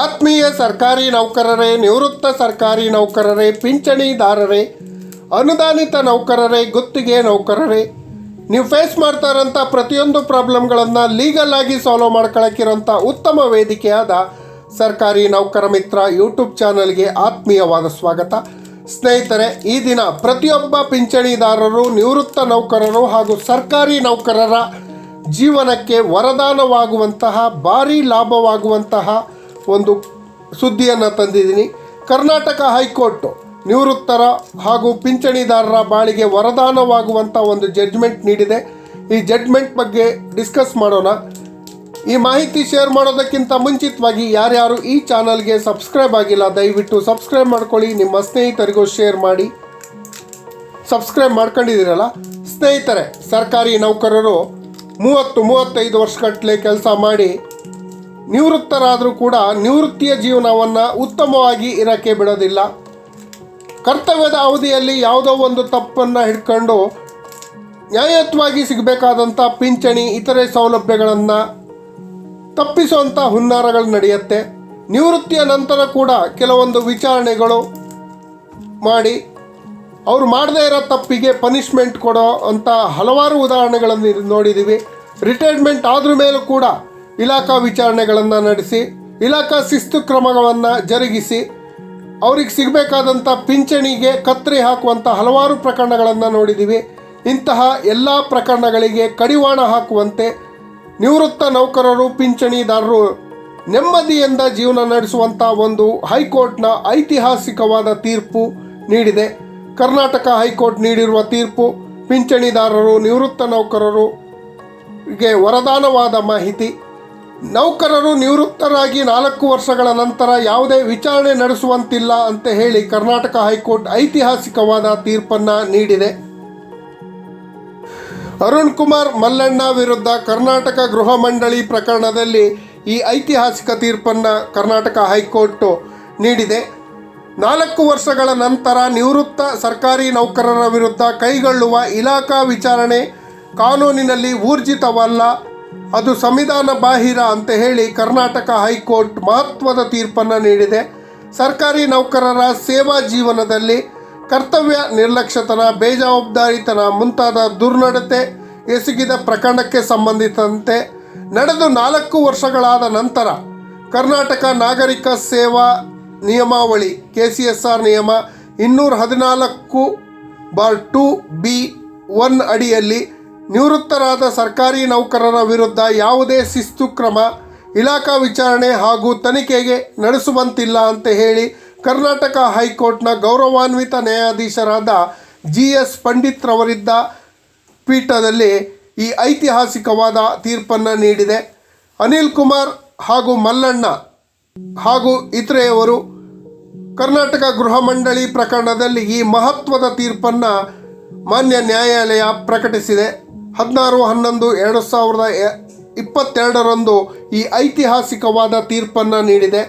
ಆತ್ಮೀಯ ಸರ್ಕಾರಿ ನೌಕರರೇ, ನಿವೃತ್ತ ಸರ್ಕಾರಿ ನೌಕರರೇ, ಪಿಂಚಣಿದಾರರೇ, ಅನುದಾನಿತ ನೌಕರರೇ, ಗುತ್ತಿಗೆ ನೌಕರರೇ, ನೀವು ಫೇಸ್ ಮಾಡ್ತಾ ಇರೋಂಥ ಪ್ರತಿಯೊಂದು ಪ್ರಾಬ್ಲಮ್ಗಳನ್ನು ಲೀಗಲ್ ಆಗಿ ಸಾಲ್ವ್ ಮಾಡ್ಕೊಳಕ್ಕಿರೋಂಥ ಉತ್ತಮ ವೇದಿಕೆಯಾದ ಸರ್ಕಾರಿ ನೌಕರ ಮಿತ್ರ ಯೂಟ್ಯೂಬ್ ಚಾನಲ್ಗೆ ಆತ್ಮೀಯವಾದ ಸ್ವಾಗತ. ಸ್ನೇಹಿತರೆ, ಈ ದಿನ ಪ್ರತಿಯೊಬ್ಬ ಪಿಂಚಣಿದಾರರು, ನಿವೃತ್ತ ನೌಕರರು ಹಾಗೂ ಸರ್ಕಾರಿ ನೌಕರರ ಜೀವನಕ್ಕೆ ವರದಾನವಾಗುವಂತಹ, ಭಾರೀ ಲಾಭವಾಗುವಂತಹ ಒಂದು ಸುದ್ದಿಯನ್ನು ತಂದಿದ್ದೀನಿ. ಕರ್ನಾಟಕ ಹೈಕೋರ್ಟು ನಿವೃತ್ತರ ಹಾಗೂ ಪಿಂಚಣಿದಾರರ ಬಾಳಿಗೆ ವರದಾನವಾಗುವಂಥ ಒಂದು ಜಡ್ಜ್ಮೆಂಟ್ ನೀಡಿದೆ. ಈ ಜಡ್ಜ್ಮೆಂಟ್ ಬಗ್ಗೆ ಡಿಸ್ಕಸ್ ಮಾಡೋಣ. ಈ ಮಾಹಿತಿ ಶೇರ್ ಮಾಡೋದಕ್ಕಿಂತ ಮುಂಚಿತವಾಗಿ ಯಾರ್ಯಾರು ಈ ಚಾನಲ್ಗೆ ಸಬ್ಸ್ಕ್ರೈಬ್ ಆಗಿಲ್ಲ, ದಯವಿಟ್ಟು ಸಬ್ಸ್ಕ್ರೈಬ್ ಮಾಡ್ಕೊಳ್ಳಿ. ನಿಮ್ಮ ಸ್ನೇಹಿತರಿಗೂ ಶೇರ್ ಮಾಡಿ. ಸಬ್ಸ್ಕ್ರೈಬ್ ಮಾಡ್ಕೊಂಡಿದ್ದೀರಲ್ಲ? ಸ್ನೇಹಿತರೆ, ಸರ್ಕಾರಿ ನೌಕರರು ಮೂವತ್ತು, ಮೂವತ್ತೈದು ವರ್ಷಗಟ್ಟಲೆ ಕೆಲಸ ಮಾಡಿ ನಿವೃತ್ತರಾದರೂ ಕೂಡ ನಿವೃತ್ತಿಯ ಜೀವನವನ್ನು ಉತ್ತಮವಾಗಿ ಇರೋಕ್ಕೆ ಬಿಡೋದಿಲ್ಲ. ಕರ್ತವ್ಯದ ಅವಧಿಯಲ್ಲಿ ಯಾವುದೋ ಒಂದು ತಪ್ಪನ್ನು ಹಿಡ್ಕೊಂಡು ನ್ಯಾಯಯುತವಾಗಿ ಸಿಗಬೇಕಾದಂಥ ಪಿಂಚಣಿ, ಇತರೆ ಸೌಲಭ್ಯಗಳನ್ನು ತಪ್ಪಿಸುವಂಥ ಹುನ್ನಾರಗಳು ನಡೆಯುತ್ತೆ. ನಿವೃತ್ತಿಯ ನಂತರ ಕೂಡ ಕೆಲವೊಂದು ವಿಚಾರಣೆಗಳು ಮಾಡಿ ಅವ್ರು ಮಾಡದೇ ಇರೋ ತಪ್ಪಿಗೆ ಪನಿಷ್ಮೆಂಟ್ ಕೊಡೋ ಅಂತ ಹಲವಾರು ಉದಾಹರಣೆಗಳನ್ನು ನೋಡಿದ್ದೀವಿ ರಿಟೈರ್ಮೆಂಟ್ ಆದ್ರ ಮೇಲೂ ಕೂಡ ಇಲಾಖಾ ವಿಚಾರಣೆಗಳನ್ನು ನಡೆಸಿ, ಇಲಾಖಾ ಶಿಸ್ತು ಕ್ರಮಗಳನ್ನು ಜರುಗಿಸಿ, ಅವ್ರಿಗೆ ಸಿಗಬೇಕಾದಂಥ ಪಿಂಚಣಿಗೆ ಕತ್ತರಿ ಹಾಕುವಂಥ ಹಲವಾರು ಪ್ರಕರಣಗಳನ್ನು ನೋಡಿದ್ದೀವಿ ಇಂತಹ ಎಲ್ಲ ಪ್ರಕರಣಗಳಿಗೆ ಕಡಿವಾಣ ಹಾಕುವಂತೆ ನಿವೃತ್ತ ನೌಕರರು, ಪಿಂಚಣಿದಾರರು ನೆಮ್ಮದಿಯಿಂದ ಜೀವನ ನಡೆಸುವಂಥ ಒಂದು ಹೈಕೋರ್ಟ್ನ ಐತಿಹಾಸಿಕವಾದ ತೀರ್ಪು ನೀಡಿದೆ. ಕರ್ನಾಟಕ ಹೈಕೋರ್ಟ್ ನೀಡಿರುವ ತೀರ್ಪು ಪಿಂಚಣಿದಾರರು, ನಿವೃತ್ತ ನೌಕರರು ಗೆ ವರದಾನವಾದ ಮಾಹಿತಿ. ನೌಕರರು ನಿವೃತ್ತರಾಗಿ ನಾಲ್ಕು ವರ್ಷಗಳ ನಂತರ ಯಾವುದೇ ವಿಚಾರಣೆ ನಡೆಸುವಂತಿಲ್ಲ ಅಂತ ಹೇಳಿ ಕರ್ನಾಟಕ ಹೈಕೋರ್ಟ್ ಐತಿಹಾಸಿಕವಾದ ತೀರ್ಪನ್ನು ನೀಡಿದೆ. ಅರುಣ್ ಕುಮಾರ್ ಮಲ್ಲಣ್ಣ ವಿರುದ್ಧ ಕರ್ನಾಟಕ ಗೃಹ ಮಂಡಳಿ ಪ್ರಕರಣದಲ್ಲಿ ಈ ಐತಿಹಾಸಿಕ ತೀರ್ಪನ್ನು ಕರ್ನಾಟಕ ಹೈಕೋರ್ಟ್ ನೀಡಿದೆ. ನಾಲ್ಕು ವರ್ಷಗಳ ನಂತರ ನಿವೃತ್ತ ಸರ್ಕಾರಿ ನೌಕರರ ವಿರುದ್ಧ ಕೈಗೊಳ್ಳುವ ಇಲಾಖಾ ವಿಚಾರಣೆ ಕಾನೂನಿನಲ್ಲಿ ಊರ್ಜಿತವಲ್ಲ, ಅದು ಸಂವಿಧಾನ ಬಾಹಿರ ಅಂತ ಹೇಳಿ ಕರ್ನಾಟಕ ಹೈಕೋರ್ಟ್ ಮಹತ್ವದ ತೀರ್ಪನ್ನು ನೀಡಿದೆ. ಸರ್ಕಾರಿ ನೌಕರರ ಸೇವಾ ಜೀವನದಲ್ಲಿ ಕರ್ತವ್ಯ ನಿರ್ಲಕ್ಷ್ಯತನ, ಬೇಜವಾಬ್ದಾರಿತನ ಮುಂತಾದ ದುರ್ನಡತೆ ಎಸಗಿದ ಪ್ರಕರಣಕ್ಕೆ ಸಂಬಂಧಿಸಿದಂತೆ ನಡೆದು ನಾಲ್ಕು ವರ್ಷಗಳಾದ ನಂತರ ಕರ್ನಾಟಕ ನಾಗರಿಕ ಸೇವಾ ನಿಯಮಾವಳಿ ಕೆ ಸಿ ಎಸ್ ಆರ್ ನಿಯಮ ಇನ್ನೂರ ಹದಿನಾಲ್ಕು ಬಾರ್ ಟು ಬಿ ಒನ್ ಅಡಿಯಲ್ಲಿ ನಿವೃತ್ತರಾದ ಸರ್ಕಾರಿ ನೌಕರರ ವಿರುದ್ಧ ಯಾವುದೇ ಶಿಸ್ತು ಕ್ರಮ, ಇಲಾಖಾ ವಿಚಾರಣೆ ಹಾಗೂ ತನಿಖೆಗೆ ನಡೆಸುವಂತಿಲ್ಲ ಅಂತ ಹೇಳಿ ಕರ್ನಾಟಕ ಹೈಕೋರ್ಟ್ನ ಗೌರವಾನ್ವಿತ ನ್ಯಾಯಾಧೀಶರಾದ ಜಿ ಎಸ್ ಪಂಡಿತ್ ರವರಿದ್ದ ಪೀಠದಲ್ಲಿ ಈ ಐತಿಹಾಸಿಕವಾದ ತೀರ್ಪನ್ನು ನೀಡಿದೆ. ಅನಿಲ್ ಕುಮಾರ್ ಹಾಗೂ ಮಲ್ಲಣ್ಣ ಹಾಗೂ ಇತರೆಯವರು ಕರ್ನಾಟಕ ಗೃಹ ಮಂಡಳಿ ಪ್ರಕರಣದಲ್ಲಿ ಈ ಮಹತ್ವದ ತೀರ್ಪನ್ನು ಮಾನ್ಯ ನ್ಯಾಯಾಲಯ ಪ್ರಕಟಿಸಿದೆ. ಹದಿನಾರು, ಹನ್ನೊಂದು, ಎರಡು ಸಾವಿರದ ಇಪ್ಪತ್ತೆರಡರಂದು ಈ ಐತಿಹಾಸಿಕವಾದ ತೀರ್ಪನ್ನು ನೀಡಿದೆ.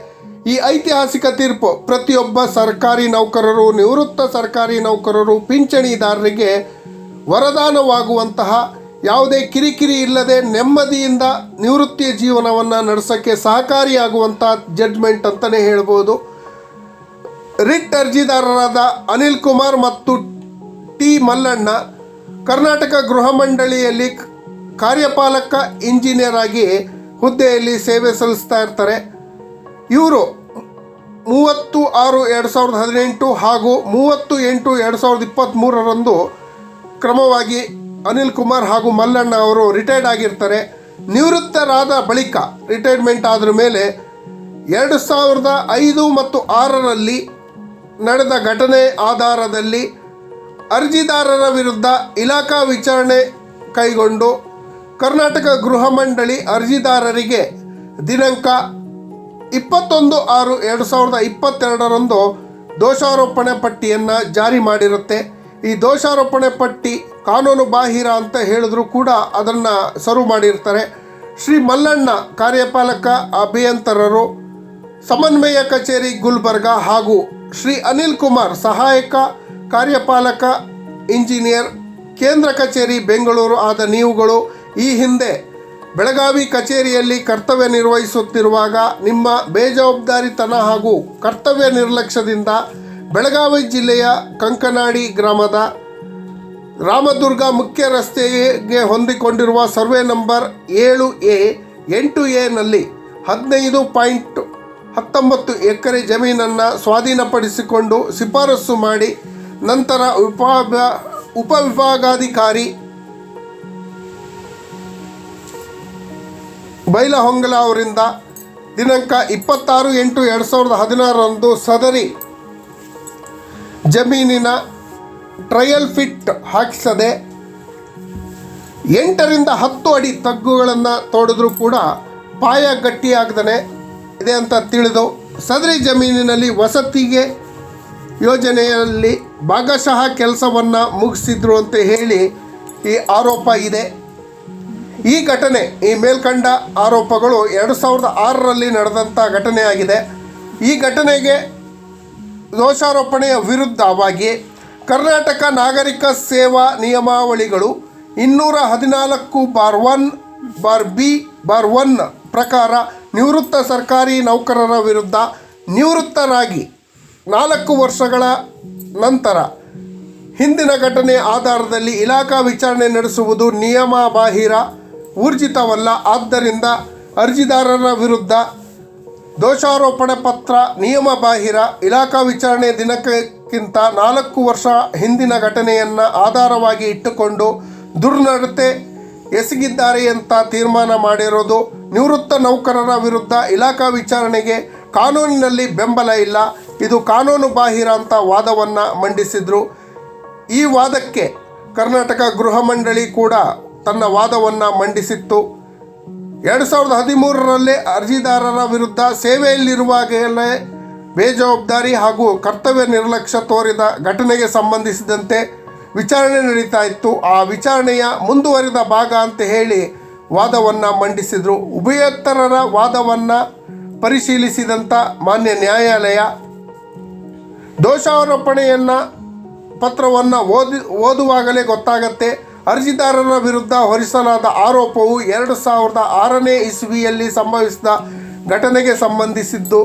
ಈ ಐತಿಹಾಸಿಕ ತೀರ್ಪು ಪ್ರತಿಯೊಬ್ಬ ಸರ್ಕಾರಿ ನೌಕರರು, ನಿವೃತ್ತ ಸರ್ಕಾರಿ ನೌಕರರು, ಪಿಂಚಣಿದಾರರಿಗೆ ವರದಾನವಾಗುವಂತಹ ಯಾವುದೇ ಕಿರಿಕಿರಿ ಇಲ್ಲದೆ ನೆಮ್ಮದಿಯಿಂದ ನಿವೃತ್ತಿಯ ಜೀವನವನ್ನು ನಡೆಸೋಕ್ಕೆ ಸಹಕಾರಿಯಾಗುವಂಥ ಜಡ್ಜ್ಮೆಂಟ್ ಅಂತಲೇ ಹೇಳ್ಬೋದು. ರಿಟ್ ಅರ್ಜಿದಾರರಾದ ಅನಿಲ್ ಕುಮಾರ್ ಮತ್ತು ಟಿ ಮಲ್ಲಣ್ಣ ಕರ್ನಾಟಕ ಗೃಹ ಮಂಡಳಿಯಲ್ಲಿ ಕಾರ್ಯಪಾಲಕ ಇಂಜಿನಿಯರ್ ಆಗಿ ಹುದ್ದೆಯಲ್ಲಿ ಸೇವೆ ಸಲ್ಲಿಸ್ತಾ ಇರ್ತಾರೆ. ಇವರು ಮೂವತ್ತು ಆರು ಎರಡು ಸಾವಿರದ ಹದಿನೆಂಟು ಹಾಗೂ ಮೂವತ್ತು ಎಂಟು ಎರಡು ಸಾವಿರದ ಇಪ್ಪತ್ತ್ಮೂರರಂದು ಕ್ರಮವಾಗಿ ಅನಿಲ್ ಕುಮಾರ್ ಹಾಗೂ ಮಲ್ಲಣ್ಣ ಅವರು ರಿಟೈರ್ಡ್ ಆಗಿರ್ತಾರೆ. ನಿವೃತ್ತರಾದ ಬಳಿಕ ರಿಟೈರ್ಮೆಂಟ್ ಆದ್ರ ಮೇಲೆ ಎರಡು ಸಾವಿರದ ಐದು ಮತ್ತು ಆರರಲ್ಲಿ ನಡೆದ ಘಟನೆ ಆಧಾರದಲ್ಲಿ ಅರ್ಜಿದಾರರ ವಿರುದ್ಧ ಇಲಾಖಾ ವಿಚಾರಣೆ ಕೈಗೊಂಡು ಕರ್ನಾಟಕ ಗೃಹ ಮಂಡಳಿ ಅರ್ಜಿದಾರರಿಗೆ ದಿನಾಂಕ ಇಪ್ಪತ್ತೊಂದು ಆರು ಎರಡು ಸಾವಿರದ ಇಪ್ಪತ್ತೆರಡರಂದು ದೋಷಾರೋಪಣೆ ಪಟ್ಟಿಯನ್ನು ಜಾರಿ ಮಾಡಿರುತ್ತೆ. ಈ ದೋಷಾರೋಪಣೆ ಪಟ್ಟಿ ಕಾನೂನು ಬಾಹಿರ ಅಂತ ಹೇಳಿದ್ರು ಕೂಡ ಅದನ್ನು ಸರ್ವ್ ಮಾಡಿರ್ತಾರೆ. ಶ್ರೀ ಮಲ್ಲಣ್ಣ ಕಾರ್ಯಪಾಲಕ ಅಭಿಯಂತರರು, ಸಮನ್ವಯ ಕಚೇರಿ ಗುಲ್ಬರ್ಗ ಹಾಗೂ ಶ್ರೀ ಅನಿಲ್ ಕುಮಾರ್ ಸಹಾಯಕ ಕಾರ್ಯಪಾಲಕ, ಇಂಜಿನಿಯರ್, ಕೇಂದ್ರ ಕಚೇರಿ ಬೆಂಗಳೂರು ಆದ ನೀವುಗಳು ಈ ಹಿಂದೆ ಬೆಳಗಾವಿ ಕಚೇರಿಯಲ್ಲಿ ಕರ್ತವ್ಯ ನಿರ್ವಹಿಸುತ್ತಿರುವಾಗ ನಿಮ್ಮ ಬೇಜವಾಬ್ದಾರಿತನ ಹಾಗೂ ಕರ್ತವ್ಯ ನಿರ್ಲಕ್ಷ್ಯದಿಂದ ಬೆಳಗಾವಿ ಜಿಲ್ಲೆಯ ಕಂಕನಾಡಿ ಗ್ರಾಮದ ರಾಮದುರ್ಗ ಮುಖ್ಯ ರಸ್ತೆಗೆ ಹೊಂದಿಕೊಂಡಿರುವ ಸರ್ವೆ ನಂಬರ್ ಏಳು ಎ, ಎಂಟು ಎನಲ್ಲಿ ಹದಿನೈದು ಪಾಯಿಂಟ್ ಹತ್ತೊಂಬತ್ತು ಎಕರೆ ಜಮೀನನ್ನು ಸ್ವಾಧೀನಪಡಿಸಿಕೊಂಡು ಶಿಫಾರಸು ಮಾಡಿ ನಂತರ ವಿಭಾಗ ಉಪವಿಭಾಗಾಧಿಕಾರಿ ಬೈಲಹೊಂಗಲ ಅವರಿಂದ ದಿನಾಂಕ ಇಪ್ಪತ್ತಾರು ಎಂಟು ಎರಡು ಸಾವಿರದ ಹದಿನಾರರಂದು ಸದರಿ ಜಮೀನಿನ ಟ್ರಯಲ್ ಫಿಟ್ ಹಾಕಿಸದೆ ಎಂಟರಿಂದ ಹತ್ತು ಅಡಿ ತಗ್ಗುಗಳನ್ನು ತೋಡಿದ್ರೂ ಕೂಡ ಪಾಯ ಗಟ್ಟಿಯಾಗದೇ ಇದೆ ಅಂತ ತಿಳಿದು ಸದರಿ ಜಮೀನಿನಲ್ಲಿ ವಸತಿಗೆ ಯೋಜನೆಯಲ್ಲಿ ಭಾಗಶಃ ಕೆಲಸವನ್ನು ಮುಗಿಸಿದ್ರು ಅಂತ ಹೇಳಿ ಈ ಆರೋಪ ಇದೆ. ಈ ಘಟನೆ, ಈ ಮೇಲ್ಕಂಡ ಆರೋಪಗಳು ಎರಡು ಸಾವಿರದ ಆರರಲ್ಲಿ ನಡೆದಂಥ ಘಟನೆಯಾಗಿದೆ ಈ ಘಟನೆಗೆ ದೋಷಾರೋಪಣೆಯ ವಿರುದ್ಧವಾಗಿ ಕರ್ನಾಟಕ ನಾಗರಿಕ ಸೇವಾ ನಿಯಮಾವಳಿಗಳು ಇನ್ನೂರ ಹದಿನಾಲ್ಕು bar one, bar B, bar one ಪ್ರಕಾರ ನಿವೃತ್ತ ಸರ್ಕಾರಿ ನೌಕರರ ವಿರುದ್ಧ ನಿವೃತ್ತರಾಗಿ ನಾಲ್ಕು ವರ್ಷಗಳ ನಂತರ ಹಿಂದಿನ ಘಟನೆ ಆಧಾರದಲ್ಲಿ ಇಲಾಖಾ ವಿಚಾರಣೆ ನಡೆಸುವುದು ನಿಯಮ ಬಾಹಿರ ಊರ್ಜಿತವಲ್ಲ. ಆದ್ದರಿಂದ ಅರ್ಜಿದಾರರ ವಿರುದ್ಧ ದೋಷಾರೋಪಣೆ ಪತ್ರ, ನಿಯಮ ಬಾಹಿರ, ಇಲಾಖಾ ವಿಚಾರಣೆ ದಿನಕ್ಕಿಂತ ನಾಲ್ಕು ವರ್ಷ ಹಿಂದಿನ ಘಟನೆಯನ್ನು ಆಧಾರವಾಗಿ ಇಟ್ಟುಕೊಂಡು ದುರ್ನಡತೆ ಎಸಗಿದ್ದಾರೆ ಅಂತ ತೀರ್ಮಾನ ಮಾಡಿರೋದು ನಿವೃತ್ತ ನೌಕರರ ವಿರುದ್ಧ ಇಲಾಖಾ ವಿಚಾರಣೆಗೆ ಕಾನೂನಿನಲ್ಲಿ ಬೆಂಬಲ ಇಲ್ಲ. ಇದು ಕಾನೂನು ಬಾಹಿರ ಅಂತ ವಾದವನ್ನು ಮಂಡಿಸಿದರು. ಈ ವಾದಕ್ಕೆ ಕರ್ನಾಟಕ ಗೃಹ ಮಂಡಳಿ ಕೂಡ ತನ್ನ ವಾದವನ್ನು ಮಂಡಿಸಿತ್ತು. ಎರಡು ಸಾವಿರದ ಹದಿಮೂರರಲ್ಲಿ ಅರ್ಜಿದಾರರ ವಿರುದ್ಧ ಸೇವೆಯಲ್ಲಿರುವಾಗಲೇ ಬೇಜವಾಬ್ದಾರಿ ಹಾಗೂ ಕರ್ತವ್ಯ ನಿರ್ಲಕ್ಷ್ಯ ತೋರಿದ ಘಟನೆಗೆ ಸಂಬಂಧಿಸಿದಂತೆ ವಿಚಾರಣೆ ನಡೀತಾ ಇತ್ತು. ಆ ವಿಚಾರಣೆಯ ಮುಂದುವರಿದ ಭಾಗ ಅಂತ ಹೇಳಿ ವಾದವನ್ನು ಮಂಡಿಸಿದರು. ಉಭಯತರರ ವಾದವನ್ನು ಪರಿಶೀಲಿಸಿದಂಥ ಮಾನ್ಯ ನ್ಯಾಯಾಲಯ ದೋಷಾರೋಪಣೆಯನ್ನು ಪತ್ರವನ್ನು ಓದಿ, ಓದುವಾಗಲೇ ಗೊತ್ತಾಗತ್ತೆ. ಅರ್ಜಿದಾರರ ವಿರುದ್ಧ ಹೊರಿಸಲಾದ ಆರೋಪವು ಎರಡು ಸಾವಿರದ ಆರನೇ ಇಸ್ವಿಯಲ್ಲಿ ಸಂಭವಿಸಿದ ಘಟನೆಗೆ ಸಂಬಂಧಿಸಿದ್ದು.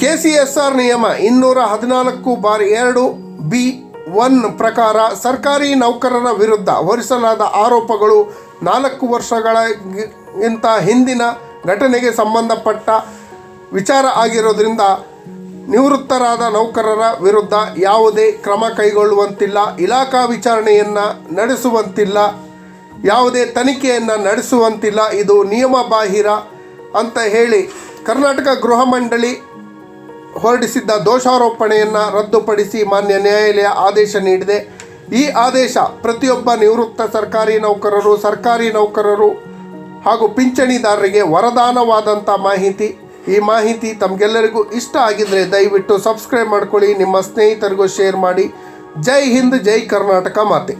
ಕೆ ಸಿ ಎಸ್ ಆರ್ ನಿಯಮ ಇನ್ನೂರ ಹದಿನಾಲ್ಕು ಬಾರ್ ಎರಡು ಬಿ ಒನ್ ಪ್ರಕಾರ ಸರ್ಕಾರಿ ನೌಕರರ ವಿರುದ್ಧ ಹೊರಿಸಲಾದ ಆರೋಪಗಳು ನಾಲ್ಕು ವರ್ಷಗಳಿಗಿಂತ ಹಿಂದಿನ ಘಟನೆಗೆ ಸಂಬಂಧಪಟ್ಟ ವಿಚಾರ ಆಗಿರೋದ್ರಿಂದ ನಿವೃತ್ತರಾದ ನೌಕರರ ವಿರುದ್ಧ ಯಾವುದೇ ಕ್ರಮ ಕೈಗೊಳ್ಳುವಂತಿಲ್ಲ, ಇಲಾಖಾ ವಿಚಾರಣೆಯನ್ನು ನಡೆಸುವಂತಿಲ್ಲ, ಯಾವುದೇ ತನಿಖೆಯನ್ನು ನಡೆಸುವಂತಿಲ್ಲ. ಇದು ನಿಯಮ ಬಾಹಿರ ಅಂತ ಹೇಳಿ ಕರ್ನಾಟಕ ಗೃಹ ಮಂಡಳಿ ಹೊರಡಿಸಿದ್ದ ದೋಷಾರೋಪಣೆಯನ್ನು ರದ್ದುಪಡಿಸಿ ಮಾನ್ಯ ನ್ಯಾಯಾಲಯ ಆದೇಶ ನೀಡಿದೆ. ಈ ಆದೇಶ ಪ್ರತಿಯೊಬ್ಬ ನಿವೃತ್ತ ಸರ್ಕಾರಿ ನೌಕರರು ಸರ್ಕಾರಿ ನೌಕರರು ಹಾಗೂ ಪಿಂಚಣಿದಾರರಿಗೆ ವರದಾನವಾದಂಥ ಮಾಹಿತಿ ಈ ಮಾಹಿತಿ ತಮಗೆಲ್ಲರಿಗೂ ಇಷ್ಟ ಆಗಿದ್ರೆ ದಯವಿಟ್ಟು ಸಬ್ಸ್ಕ್ರೈಬ್ ಮಾಡ್ಕೊಳ್ಳಿ, ನಿಮ್ಮ ಸ್ನೇಹಿತರಿಗೂ ಶೇರ್ ಮಾಡಿ. ಜೈ ಹಿಂದ್, ಜೈ ಕರ್ನಾಟಕ ಮಾತೆ.